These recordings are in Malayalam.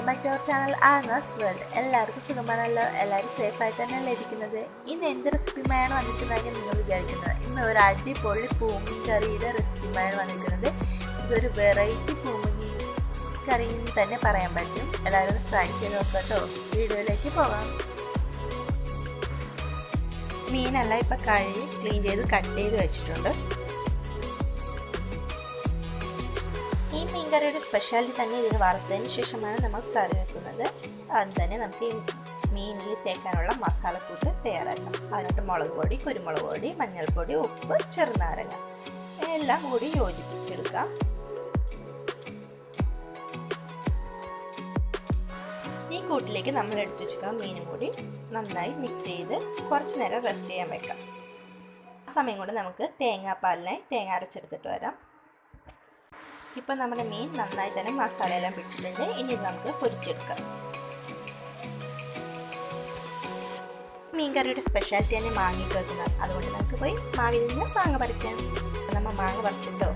അവർ ചാനൽ ആനസ് വേൾഡ് എല്ലാവർക്കും സുഖമാണല്ലോ? എല്ലാവരും സേഫായി തന്നെയല്ലേ ഇരിക്കുന്നത്? ഇന്ന് എന്ത് റെസിപ്പിയുമായാണ് വന്നിരിക്കുന്നതെങ്കിൽ നിങ്ങൾ വിചാരിക്കുന്നത്? ഇന്ന് ഒരു അടിപൊളി പൂമിൻ കറിയുടെ റെസിപ്പിയുമായാണ് വന്നിരിക്കുന്നത്. ഇതൊരു വെറൈറ്റി പൂമിൻ കറി എന്ന് തന്നെ പറയാൻ പറ്റും. എല്ലാവരും ട്രൈ ചെയ്ത് നോക്കട്ടോ വീഡിയോയിലേക്ക് പോകാം. മീനെല്ലാം ഇപ്പം കഴുകി ക്ലീൻ ചെയ്ത് കട്ട് ചെയ്ത് വെച്ചിട്ടുണ്ട്. മീൻകറിയുടെ സ്പെഷ്യാലിറ്റി തന്നെ ഇതിന് വറുത്തതിന് ശേഷമാണ് നമ്മൾ കറി വെക്കുന്നത്. അത് തന്നെ നമുക്ക് ഈ മീനിൽ തേക്കാനുള്ള മസാലക്കൂട്ട് തയ്യാറാക്കാം. അതിനോട്ട് മുളക് പൊടി കുരുമുളക് പൊടി മഞ്ഞൾപ്പൊടി ഉപ്പ് ചെറുനാരങ്ങ എല്ലാം കൂടി യോജിപ്പിച്ചെടുക്കാം. ഈ കൂട്ടിലേക്ക് നമ്മൾ എടുത്തു വെച്ചിരിക്കുന്ന മീനും കൂടി നന്നായി മിക്സ് ചെയ്ത് കുറച്ച് നേരം റെസ്റ്റ് ചെയ്യാൻ വെക്കാം. ആ സമയം കൊണ്ട് നമുക്ക് തേങ്ങാപ്പാലിനായി തേങ്ങ അരച്ചെടുത്തിട്ട് വരാം. ഇപ്പം നമ്മുടെ മീൻ നന്നായി തന്നെ മസാല എല്ലാം പിടിച്ചിട്ടുണ്ട്. ഇനി നമുക്ക് പൊരിച്ചെടുക്കാം. മീൻ കറിയുടെ സ്പെഷ്യാലിറ്റി തന്നെ മാങ്ങിട്ട് വെക്കുന്നത് അതുകൊണ്ട് നമുക്ക് പോയി മാവിൽ നിന്ന് മാങ്ങ പറിക്കാം. നമ്മൾ മാങ്ങ പറിച്ചിട്ടോ?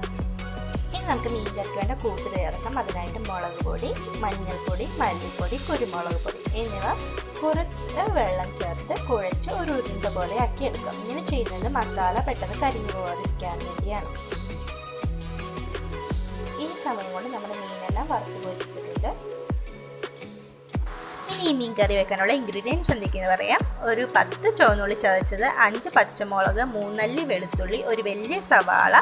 ഇനി നമുക്ക് മീൻ കറിക്ക് വേണ്ട കൂട്ട് തയ്യാറാക്കാം അതിനായിട്ട് മുളക് പൊടി മഞ്ഞൾപ്പൊടി മല്ലിപ്പൊടി കുരുമുളക് പൊടി എന്നിവ കുറച്ച് വെള്ളം ചേർത്ത് കുഴച്ച് ഒരു ഉരുണ്ട പോലെ ആക്കി എടുക്കാം ഇങ്ങനെ ചെയ്യുന്നത് മസാല പെട്ടെന്ന് കരിഞ്ഞു പോകാതിരിക്കാൻ വേണ്ടിയാണ്. സമയം കൊണ്ട് നമ്മുടെ മീനെല്ലാം വറുത്ത് പൊരിച്ചിട്ടുണ്ട്. ഇനി ഈ മീൻ കറി വെക്കാനുള്ള ഇൻഗ്രീഡിയൻസ് എന്തൊക്കെയെന്ന് പറയാം. ഒരു പത്ത് ചുവന്നുള്ളി ചതച്ചത് അഞ്ച് പച്ചമുളക് മൂന്നല്ലി വെളുത്തുള്ളി ഒരു വലിയ സവാള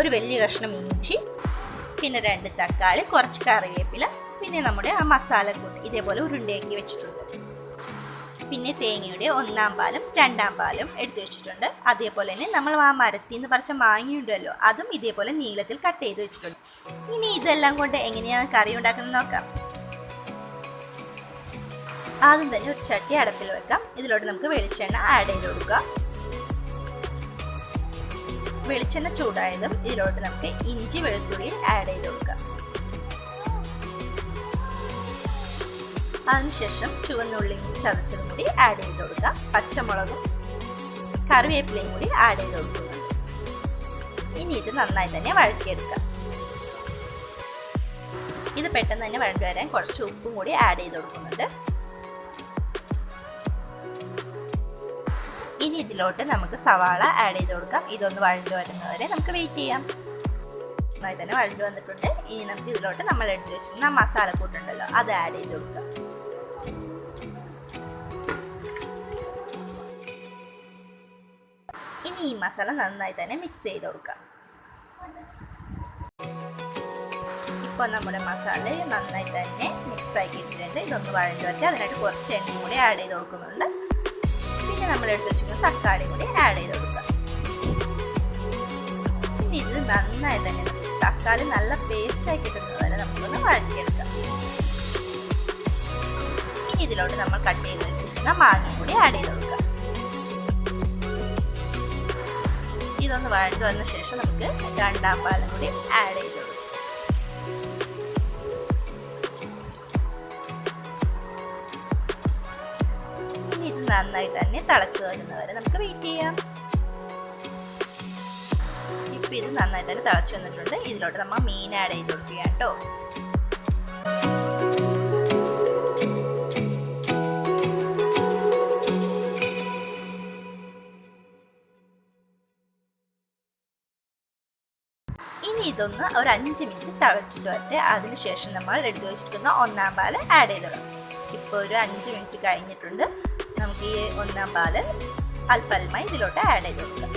ഒരു വലിയ കഷ്ണം ഇഞ്ചി പിന്നെ രണ്ട് തക്കാളി കുറച്ച് കറിവേപ്പില പിന്നെ നമ്മുടെ ആ മസാലക്കൂട്ട് ഇതേപോലെ ഉരുണ്ടയാക്കി വെച്ചിട്ടുണ്ട്. പിന്നെ തേങ്ങയുടെ ഒന്നാം പാലും രണ്ടാം പാലും എടുത്തു വെച്ചിട്ടുണ്ട്. അതേപോലെ തന്നെ നമ്മൾ ആ മരത്തിൽ നിന്ന് പറിച്ച മാങ്ങയുണ്ടല്ലോ അതും ഇതേപോലെ നീളത്തിൽ കട്ട് ചെയ്ത് വെച്ചിട്ടുണ്ട്. ഇനി ഇതെല്ലാം കൊണ്ട് എങ്ങനെയാണ് കറി ഉണ്ടാക്കുന്നത് നോക്കാം. ആദ്യം തന്നെ ഒരു ചട്ടി അടപ്പിൽ വെക്കാം. ഇതിലോട്ട് നമുക്ക് വെളിച്ചെണ്ണ ആഡ് ചെയ്ത് കൊടുക്കാം. വെളിച്ചെണ്ണ ചൂടായതും ഇതിലോട്ട് നമുക്ക് ഇഞ്ചി വെളുത്തുള്ളി ആഡ് ചെയ്ത് കൊടുക്കാം. അതിനുശേഷം ചുവന്നുള്ളിയും ചതച്ചതും കൂടി ആഡ് ചെയ്ത് കൊടുക്കുക. പച്ചമുളകും കറിവേപ്പിലയും കൂടി ആഡ് ചെയ്ത് കൊടുക്കുക. ഇനി ഇത് നന്നായി തന്നെ വഴറ്റിയെടുക്കുക. ഇത് പെട്ടെന്ന് തന്നെ വഴണ്ടു വരാൻ കുറച്ച് ഉപ്പും കൂടി ആഡ് ചെയ്ത് കൊടുക്കുന്നുണ്ട്. ഇനി ഇതിലോട്ട് നമുക്ക് സവാള ആഡ് ചെയ്ത് കൊടുക്കാം. ഇതൊന്ന് വഴണ്ടു വരുന്നവരെ നമുക്ക് വെയിറ്റ് ചെയ്യാം. നന്നായി തന്നെ വഴണ്ടു വന്നിട്ടുണ്ട്. ഇനി നമുക്ക് ഇതിലോട്ട് നമ്മൾ എടുത്ത് വെച്ചിരുന്ന മസാലക്കൂട്ടുണ്ടല്ലോ അത് ആഡ് ചെയ്ത് കൊടുക്കാം. ഈ മസാല നന്നായി തന്നെ മിക്സ് ചെയ്ത് കൊടുക്കാം. ഇപ്പോൾ നമ്മുടെ മസാല നന്നായി തന്നെ മിക്സ് ആക്കിയിട്ടുണ്ട് ഇതൊന്ന് വഴഞ്ഞു വെച്ച് അതിനായിട്ട് കുറച്ച് എണ്ണയും കൂടി ആഡ് ചെയ്ത് കൊടുക്കുന്നുണ്ട്. പിന്നെ നമ്മൾ എടുത്ത് വെച്ചിരിക്കുന്ന തക്കാളി കൂടി ആഡ് ചെയ്ത് കൊടുക്കാം. ഇനി ഇത് നന്നായി തന്നെ തക്കാളി നല്ല പേസ്റ്റ് ആക്കി കിട്ടുന്നത് വരെ നമുക്കൊന്ന് വഴറ്റിയെടുക്കാം. ഇനി ഇതിലോട്ട് നമ്മൾ കട്ട് ചെയ്ത് വെച്ചിരിക്കുന്ന മാങ്ങ കൂടി ആഡ് ചെയ്ത് കൊടുക്കാം. ഇതൊന്ന് വഴണ്ട് വന്ന ശേഷം നമുക്ക് രണ്ടാം പാലും കൂടി ആഡ് ചെയ്തു. ഇനി ഇത് നന്നായി തന്നെ തിളച്ചു വരുന്നവരെ നമുക്ക് വെയിറ്റ് ചെയ്യാം. ഇപ്പൊ ഇത് നന്നായി തന്നെ തിളച്ചു വന്നിട്ടുണ്ട്. ഇതിലോട്ട് നമ്മൾ മീൻ ആഡ് ചെയ്ത് കൊടുക്കുക കേട്ടോ. ഇനി ഇതൊന്ന് ഒരു അഞ്ച് മിനിറ്റ് തിളച്ചിട്ട് വരട്ടെ. അതിനുശേഷം നമ്മൾ എടുത്തു വെച്ചിരിക്കുന്ന ഒന്നാം പാൽ ആഡ് ചെയ്തിടാം ഇപ്പോൾ ഒരു അഞ്ച് മിനിറ്റ് കഴിഞ്ഞിട്ടുണ്ട്. നമുക്ക് ഈ ഒന്നാം പാൽ അല്പൽമായി ഇതിലോട്ട് ആഡ് ചെയ്ത് കൊടുക്കാം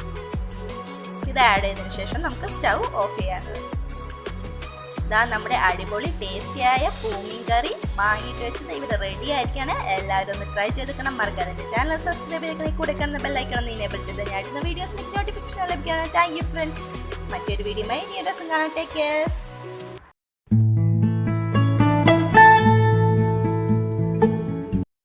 ഇത് ആഡ് ചെയ്തതിന് ശേഷം നമുക്ക് സ്റ്റൗ ഓഫ് ചെയ്യാനുള്ളത് ഇതാ നമ്മുടെ അടിപൊളി ടേസ്റ്റി ആയ പൂമീൻ കറി വാങ്ങിയിട്ട് വെച്ചത് ഇവിടെ റെഡി ആയിരിക്കാണ്. എല്ലാവരും ഒന്ന് ട്രൈ ചെയ്തെടുക്കണം. മറക്കാതെ എന്റെ ചാനൽ സബ്സ്ക്രൈബ് ചെയ്തിട്ട് കൂടെ ബെല്ലൈക്കൺ ബെല്ലൈക്കണം ഇനേബിൾ ചെയ്ത് ഞാൻ വീഡിയോസ് നോട്ടിഫിക്കേഷൻ ലഭിക്കാൻ താങ്ക് യു ഫ്രണ്ട്സ് മറ്റൊരു വീഡിയോ ഇനി ദിവസം കാണാം. Take care